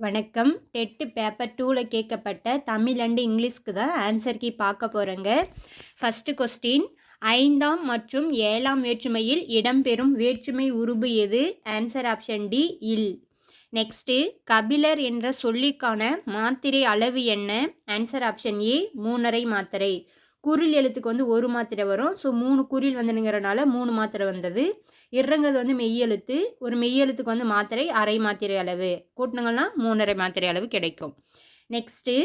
வணக்கம். TET paper டூவில் கேட்கப்பட்ட தமிழ் அண்டு இங்கிலீஷ்க்கு தான் ஆன்சர் கீ பார்க்க போகிறேங்க ஃபஸ்ட்டு கொஸ்டின் ஐந்தாம் மற்றும் ஏழாம் வேற்றுமையில் இடம்பெறும் வேற்றுமை உருபு எது? ஆன்சர் ஆப்ஷன் டி இல். நெக்ஸ்ட்டு கபிலர் என்ற சொல்லிக்கான மாத்திரை அளவு என்ன? ஆன்சர் ஆப்ஷன் ஏ மூணரை மாத்திரை. குரில் எழுத்துக்கு வந்து ஒரு மாத்திரை வரும். ஸோ மூணு குரில் வந்துனுங்கிறனால மூணு மாத்திரை வந்தது. இறங்கிறது வந்து மெய்யெழுத்து ஒரு மெய்யெழுத்துக்கு வந்து மாத்திரை அரை மாத்திரை அளவு. கூட்டினங்கள்னா மூணரை மாத்திரை அளவு கிடைக்கும். நெக்ஸ்ட்டு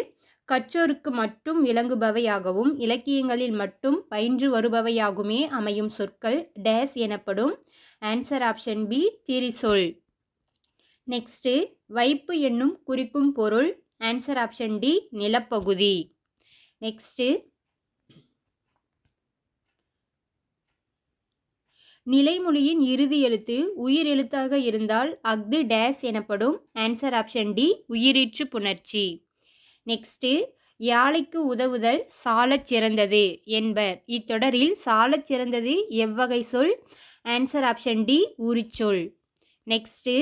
கற்றோருக்கு மட்டும் விளங்குபவையாகவும் இலக்கியங்களில் மட்டும் பயின்று வருபவையாகுமே அமையும் சொற்கள் டேஸ் எனப்படும். ஆன்சர் ஆப்ஷன் பி திரிசொல். நெக்ஸ்ட்டு வைப்பு என்னும் குறிக்கும் பொருள். ஆன்சர் ஆப்ஷன் டி நிலப்பகுதி. நெக்ஸ்ட்டு நிலைமொழியின் இறுதி எழுத்து உயிர் எழுத்தாக இருந்தால் அஃது டேஸ் எனப்படும் ஆன்சர் ஆப்ஷன் டி உயிரீற்று புணர்ச்சி. நெக்ஸ்ட்டு யாழைக்கு உதவுதல் சாலச் சிறந்தது என்பர். இத்தொடரில் சாலச் சிறந்தது எவ்வகை சொல்? ஆன்சர் ஆப்ஷன் டி உரிச்சொல். நெக்ஸ்ட்டு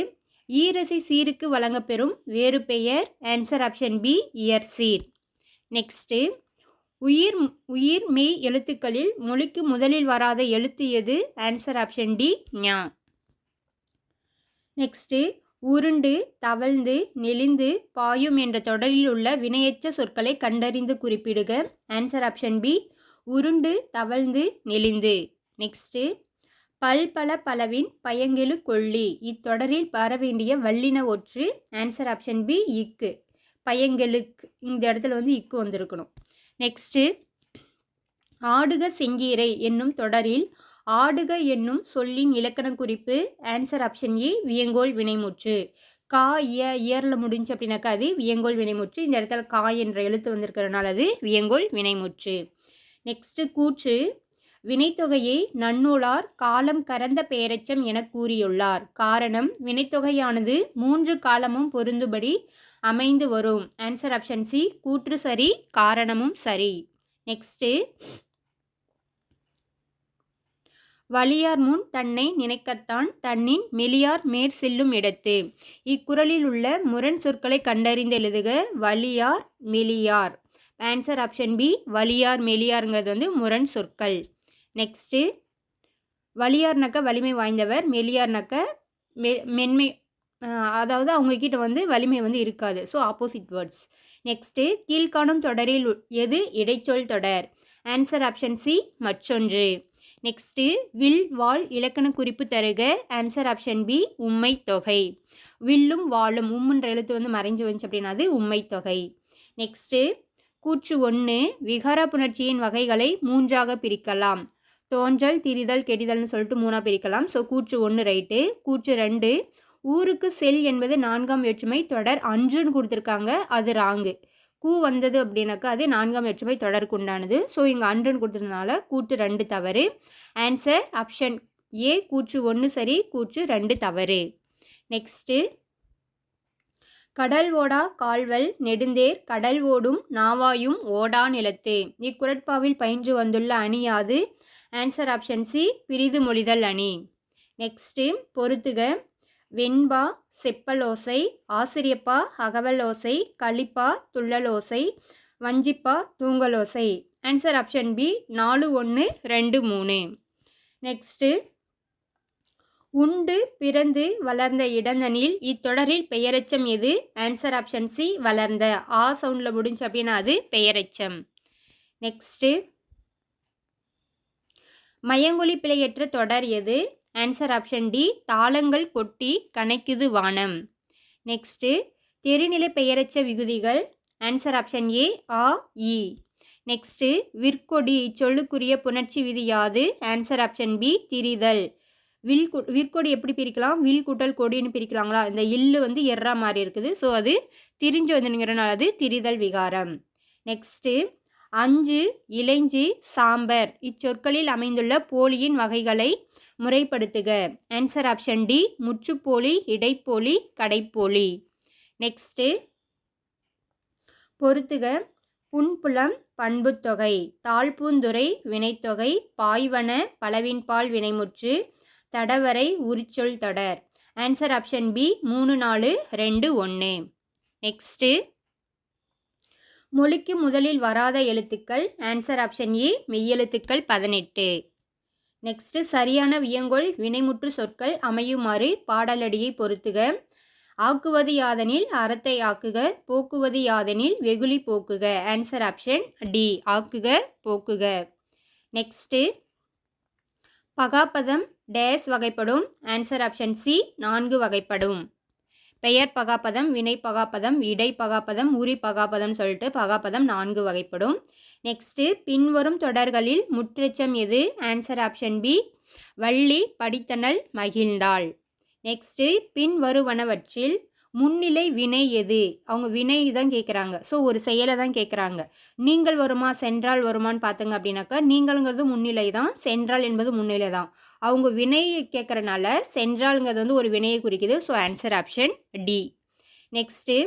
ஈரசை சீருக்கு வழங்கப்பெறும் வேறு பெயர்? ஆன்சர் ஆப்ஷன் பி இயர்சீர் நெக்ஸ்ட்டு உயிர் உயிர் மெய் எழுத்துக்களில் மொழிக்கு முதலில் வராத எழுத்து எது? ஆன்சர் ஆப்ஷன் டி ஞா. நெக்ஸ்ட்டு உருண்டு தவழ்ந்து நெளிந்து பாயும் என்ற தொடரில் உள்ள வினையச்ச சொற்களை கண்டறிந்து குறிப்பிடுக. ஆன்சர் ஆப்ஷன் பி உருண்டு தவழ்ந்து நெளிந்து. நெக்ஸ்ட்டு பல்பல பலவின் பயங்கெழு கொள்ளி. இத்தொடரில் வர வேண்டிய வல்லின ஒற்று. ஆன்சர் ஆப்ஷன் பி இக்கு. பயங்கெழுக்கு இந்த இடத்துல வந்து இக்கு வந்திருக்கணும். நெக்ஸ்ட்டு ஆடுக செங்கீரை என்னும் தொடரில் ஆடுக என்னும் சொல்லின் இலக்கண குறிப்பு ஆன்சர் ஆப்ஷன் ஏ வியங்கோல் வினைமுற்று. கா இய இயரில் முடிஞ்சு அப்படின்னாக்கா அது வியங்கோல் வினைமுற்று. இந்த இடத்துல கா என்ற எழுத்து வந்திருக்கிறதுனால அது வியங்கோல் வினைமுற்று. நெக்ஸ்ட்டு கூற்று. வினைத்தொகையை நன்னூலார் காலம் கறந்த பெயரச்சம் என கூறியுள்ளார். காரணம் வினைத்தொகையானது மூன்று காலமும் பொருந்துபடி அமைந்து வரும். ஆன்சர் ஆப்ஷன் சி கூற்று சரி காரணமும் சரி. நெக்ஸ்ட்டு வலியார் முன் தன்னை நினைக்கத்தான் தன்னின் மெலியார் மேற் செல்லும் இடத்து. இக்குறளில் உள்ள முரண் சொற்களை கண்டறிந்து எழுதுக வலியார் மெலியார். ஆன்சர் ஆப்ஷன் பி வலியார் மெலியாருங்கிறது வந்து முரண் சொற்கள். நெக்ஸ்ட்டு வலியார்னாக்க வலிமை வாய்ந்தவர். மெலியார்னாக்க மெ மென்மை அதாவது அவங்கக்கிட்ட வந்து வலிமை வந்து இருக்காது. ஸோ ஆப்போசிட் வேர்ட்ஸ் நெக்ஸ்ட்டு கீழ்காணும் தொடரில் எது? இடைச்சொல் தொடர். ஆன்சர் ஆப்ஷன் சி மற்றொன்று. நெக்ஸ்ட்டு வில் வால் இலக்கண குறிப்பு தருக. ஆன்சர் ஆப்ஷன் பி உண்மை தொகை. வில்லும் வாழும் உம்முன்ற எழுத்து வந்து மறைஞ்சு வந்துச்சு அப்படின்னா அது உண்மை தொகை. நெக்ஸ்ட்டு கூற்று ஒன்று. விகார புணர்ச்சியின் வகைகளை மூன்றாக பிரிக்கலாம். தோன்றல் திரிதல் கெடிதல்னு சொல்லிட்டு மூணாக பிரிக்கலாம். ஸோ கூற்று ஒன்று ரைட்டு கூற்று ரெண்டு ஊருக்கு செல் என்பது நான்காம் வேற்றுமை தொடர் அன்றுன்னு கொடுத்துருக்காங்க அது ராங்கு கூ வந்தது அப்படின்னாக்கா அது நான்காம் வேற்றுமை தொடருக்கு உண்டானது. ஸோ இங்கே அன்றுன்னு கொடுத்துருந்தனால கூற்று ரெண்டு தவறு. ஆன்சர் ஆப்ஷன் ஏ கூற்று ஒன்று சரி கூற்று ரெண்டு தவறு. நெக்ஸ்ட்டு கடல் ஓடா கால்வல் நெடுந்தேர் கடல் ஓடும் நாவாயும் ஓடா நிலத்து. இக்குரட்பாவில் பயின்று வந்துள்ள அணியாது ஆன்சர் ஆப்ஷன் சி பிரிது மொழிதல் அணி. நெக்ஸ்ட்டு பொறுத்துக. வெண்பா செப்பலோசை ஆசிரியப்பா அகவலோசை களிப்பா துள்ளலோசை வஞ்சிப்பா தூங்கலோசை. ஆன்சர் ஆப்ஷன் பி நாலு ஒன்று ரெண்டு மூணு. நெக்ஸ்ட்டு உண்டு பிறந்து வளர்ந்த இடந்தனில் இத்தொடரில் பெயரெச்சம் எது? ஆன்சர் ஆப்ஷன் சி வளர்ந்த. ஆ சவுண்டில் முடிஞ்சு அப்படின்னா அது பெயரெச்சம். நெக்ஸ்ட்டு மயங்கொலி பிழையற்ற தொடர் எது? ஆன்சர் ஆப்ஷன் டி தாளங்கள் கொட்டி கணக்குது வானம். நெக்ஸ்ட்டு தெருநிலை பெயரச்ச விகுதிகள்? ஆன்சர் ஆப்ஷன் ஏ ஆ இ நெக்ஸ்ட்டு விற்கொடி இச்சொல்லுக்குரிய புணர்ச்சி விதி யாது? ஆன்சர் ஆப்ஷன் பி திரிதல். வில் விற்கொடி எப்படி பிரிக்கலாம்? வில் கூட்டல் கொடின்னு பிரிக்கலாங்களா? இந்த இல்லு வந்து எர்ரா மாதிரி இருக்குது. ஸோ அது திரிஞ்சு வந்துங்கிறனால அது திரிதல் விகாரம். நெக்ஸ்ட்டு அஞ்சு இளைஞ்சி சாம்பர். இச்சொற்களில் அமைந்துள்ள போலியின் வகைகளை முறைப்படுத்துக. ஆன்சர் ஆப்ஷன் டி முற்றுப்போலி இடைப்போலி கடைப்போலி. நெக்ஸ்ட்டு பொறுத்துக. புன்புலம் பண்புத்தொகை. தாழ்பூந்துறை வினைத்தொகை. பாய்வன பலவின்பால் வினைமுற்று. தடவரை உரிச்சொல் தொடர். ஆன்சர் ஆப்ஷன் பி மூணு நாலு ரெண்டு ஒன்று நெக்ஸ்ட்டு மொழிக்கு முதலில் வராத எழுத்துக்கள். ஆன்சர் ஆப்ஷன் ஏ மெய்யெழுத்துக்கள் பதினெட்டு. நெக்ஸ்ட்டு சரியான வியங்கோல் வினைமுற்று சொற்கள் அமையுமாறு பாடலடியை பொருத்துக. ஆக்குவது யாதனில் அறத்தை ஆக்குக. போக்குவது யாதனில் வெகுளி போக்குக. ஆன்சர் ஆப்ஷன் டி ஆக்குக போக்குக. நெக்ஸ்ட்டு பகாப்பதம் டேஸ் வகைப்படும். ஆன்சர் ஆப்ஷன் சி நான்கு வகைப்படும். பெயர் பகாப்பதம் வினை பகாப்பதம் இடை பகாப்பதம் உரி பகாப்பதம் சொல்லிட்டு பகாப்பதம் நான்கு வகைப்படும். நெக்ஸ்ட்டு பின்வரும் தொடர்களில் முற்றெச்சம் எது? ஆன்சர் ஆப்ஷன் பி வள்ளி படித்தனல் மகிழ்ந்தாள். நெக்ஸ்ட்டு பின்வருவனவற்றில் முன்னிலை வினை எது? அவங்க வினை தான் கேட்குறாங்க ஸோ ஒரு செயலை தான் கேட்குறாங்க நீங்கள் வருமா சென்றால் வருமான்னு பார்த்துங்க அப்படின்னாக்கா நீங்கள்ங்கிறது முன்னிலை தான் சென்றால் என்பது முன்னிலை தான். அவங்க வினை கேட்குறனால சென்றால்ங்கிறது வந்து ஒரு வினையை குறிக்குது. So answer option D next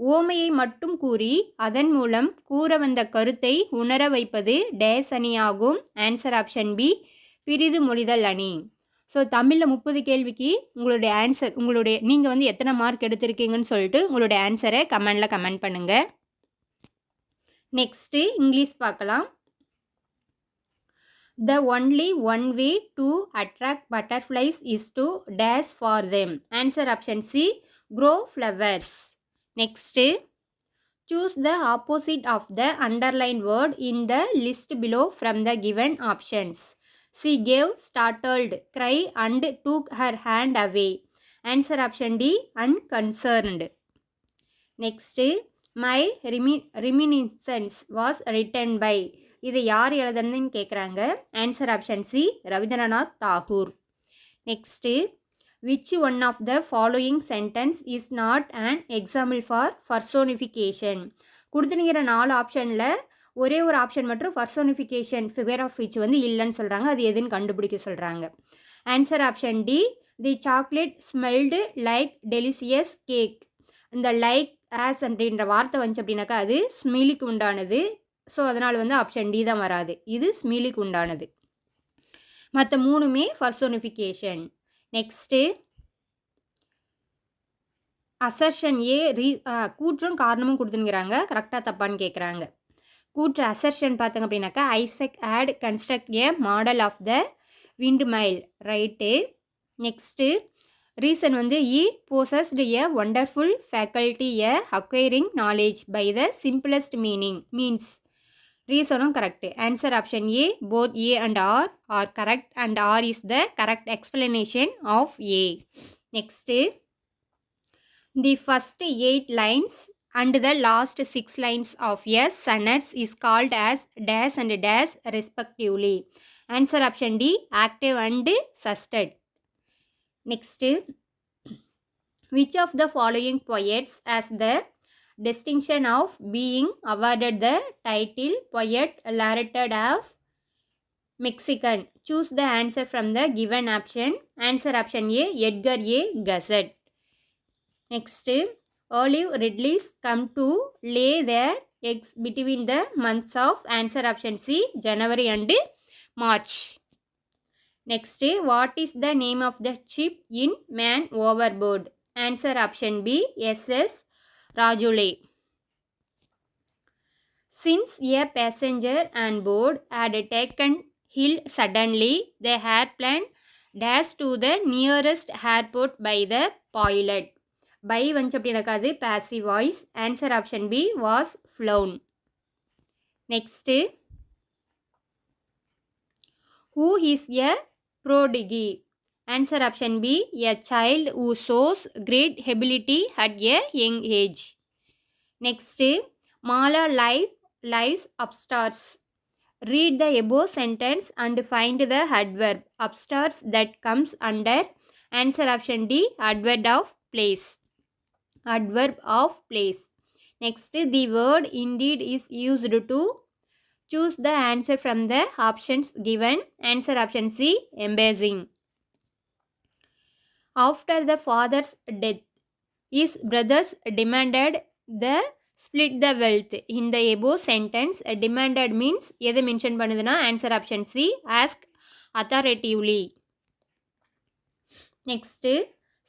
ஓமையை மட்டும் கூறி அதன் மூலம் கூற வந்த கருத்தை உணர வைப்பது டேஸ் அணியாகும் ஆன்சர் ஆப்ஷன் பி பிரிது மொழிதல் அணி. ஸோ தமிழில் முப்பது கேள்விக்கு உங்களுடைய ஆன்சர் உங்களுடைய நீங்கள் வந்து எத்தனை மார்க் எடுத்திருக்கீங்கன்னு சொல்லிட்டு உங்களுடைய ஆன்சரை கமெண்டில் கமெண்ட் பண்ணுங்கள் நெக்ஸ்ட்டு இங்கிலீஷ் பார்க்கலாம். The only one way to attract butterflies is to days for them answer option C grow flowers next choose the opposite of the underline word in the list below from the given options She gave, startled, cry and took her hand away. Answer option D, unconcerned. Next, my ரிமி reminiscence was written by. இது யார் எழுதுனதுன்னு கேட்குறாங்க answer option C Rabindranath Tagore next which one of the following sentence is not an example for personification கொடுத்துனுங்கிற நாலு ஆப்ஷனில் ஒரே ஒரு option மட்டும் பர்சோனிஃபிகேஷன் ஃபிகர் ஆஃப் ஸ்பீச் வந்து இல்லைன்னு சொல்கிறாங்க அது எதுன்னு கண்டுபிடிக்க சொல்கிறாங்க answer option D the chocolate smelled like delicious cake இந்த லைக் ஆஸ் அப்படின்ற வார்த்தை வந்துச்சு அப்படின்னாக்கா அது ஸ்மீலிக்கு உண்டானது. ஸோ அதனால் வந்து ஆப்ஷன் டி தான் வராது. இது ஸ்மீலிக்கு உண்டானது. மற்ற மூணுமே பர்சோனிஃபிகேஷன் நெக்ஸ்ட்டு அசர்ஷன் ஏ ரீ கூற்றும் காரணமும் கொடுத்துங்கிறாங்க கரெக்டாக தப்பான்னு கேட்குறாங்க கூற்று அசர்ஷன் பார்த்தோம் அப்படின்னாக்கா Isaac had construct a model of the windmill right next reason வந்து he possessed a wonderful faculty a acquiring knowledge by the simplest meaning means ரீசனும் correct answer option A both A and R are correct and R is the correct explanation of A next the first eight lines and the last six lines of a sentence is called as dash and dash respectively. Answer option D active and sustained. Next, which of the following poets has the distinction of being awarded the title Poet Laureate of Mexican? Choose the answer from the given option. Answer option A Edgar A. Guzzet. Next, olive ridleys come to lay their eggs between the months of answer option C January and March. Next, what is the name of the ship in Man Overboard? Answer option B SS Rajule. Since a passenger on board had taken hill suddenly, the airplane dashed to the nearest airport by the pilot. By வந்துச்சு அப்படின்னாக்கா அது passive voice answer option B was flown next who is a prodigy answer option B a child who shows great ability at a young age next Mala live lives upstairs Read the above sentence and find the adverb upstarts that comes under. Answer option D adverb of place. adverb of place next the word indeed is used to choose the answer from the options given answer option C embarrassing after the father's death his brothers demanded the split the wealth in the above sentence uh, demanded means எது mention பண்ணுதுன்னா answer option C ask authoritatively next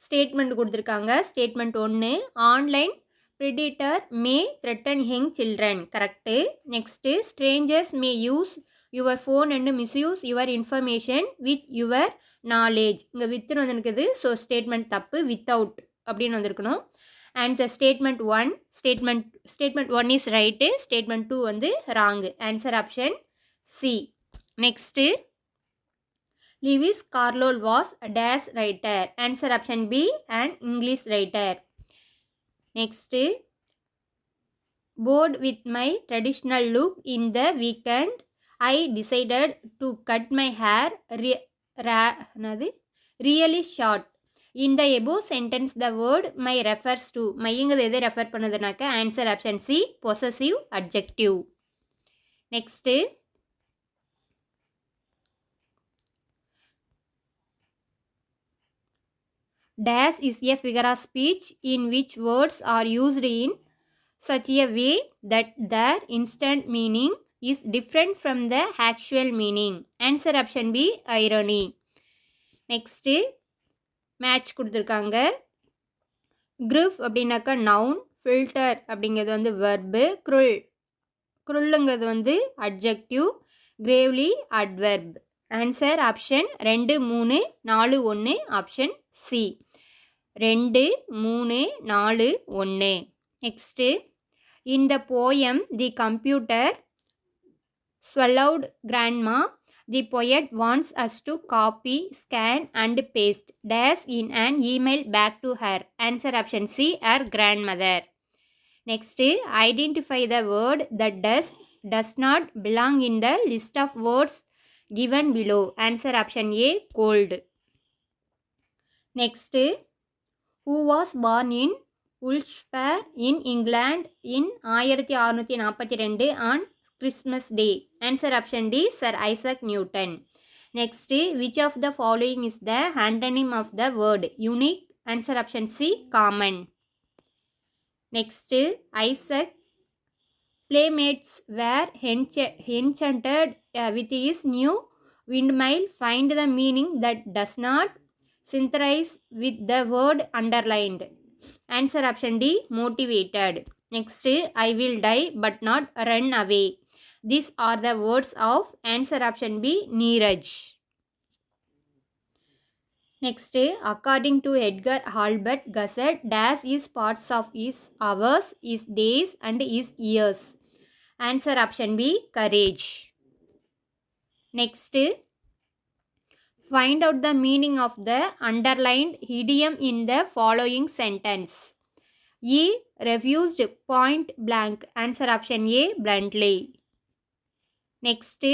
statement கொடுத்துருக்காங்க. Statement ஒன்று online predator may threaten young children correct next strangers may use your phone and misuse your information with your knowledge இங்கே வித்துன்னு வந்துருக்குது. So statement தப்பு without அப்படின்னு வந்திருக்கணும். Answer statement one statement statement one is right statement two வந்து wrong answer option C next Lewis Carroll was a dash writer. Answer option B, an English writer. Next, bored with my traditional look in the weekend, I decided to cut my hair re- ra- என்னது? really short. In the above sentence, the word my refers to. மைங்கிறது எதை refer பண்ணுதுனாக்க answer option C possessive adjective next Dash is a figure of speech in which words are used in such a way that their instant meaning is different from the actual meaning. Answer option B irony. Next match கொடுத்துருக்காங்க group அப்படின்னாக்கா noun filter அப்படிங்கிறது வந்து verb growl குருளுங்கிறது வந்து adjective gravely adverb answer option ரெண்டு மூணு நாலு ஒன்று ஆப்ஷன் சி ரெண்டு மூணு நாலு ஒன்று நெக்ஸ்ட்டு இந்த poem the computer swallowed grandma the poet wants us to copy scan and paste days in an email back to her answer option C her grandmother next identify the word that does does not belong in the list of words given below. Answer option a cold. Next. Who was born in Ulster in England in ஆயிரத்தி அறுநூற்றி நாற்பத்தி ரெண்டு on Christmas day answer option D sir Isaac Newton next which of the following is the antonym of the word unique answer option C common next Isaac Playmates were encha- enchanted uh, with his new windmill. Find the meaning that does not synchronize with the word underlined. Answer option D motivated. Next, I will die but not run away. These are the words of answer option B Neeraj. Next, according to Edgar Albert Gusset, dash is parts of his hours, his days, and his years. Answer option B courage. Next, find out the meaning of the underlined idiom in the following sentence. E refused point blank. Answer option A bluntly. Next,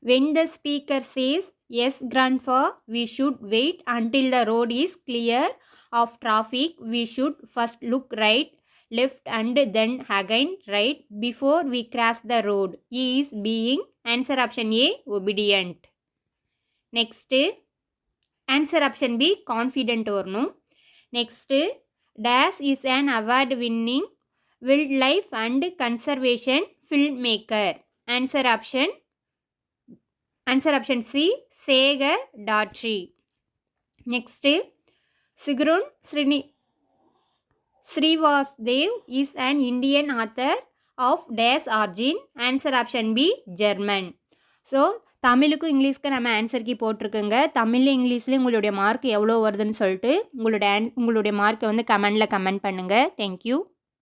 when the speaker says, Yes, grandpa, we should wait until the road is clear of traffic. We should first look right, left, and then again right before we cross the road. He is being, answer option A, obedient. Next, answer option B, confident or no. Next, Dash is an award winning wildlife and conservation filmmaker. Answer option Answer option C, Sega Daughtry. Next, Sigrun Srini Srivasdev is an Indian author of Dash origin. Answer option B, German. So தமிழுக்கும் இங்கிலீஷ்க்கு நம்ம answer key போட்டிருக்குங்க. தமிழ்லையும் இங்கிலீஷ்லேயும் உங்களுடைய mark எவ்வளோ வருதுன்னு சொல்லிட்டு உங்களுடைய உங்களுடைய மார்க்கை வந்து கமெண்டில் கமெண்ட் பண்ணுங்கள் தேங்க்யூ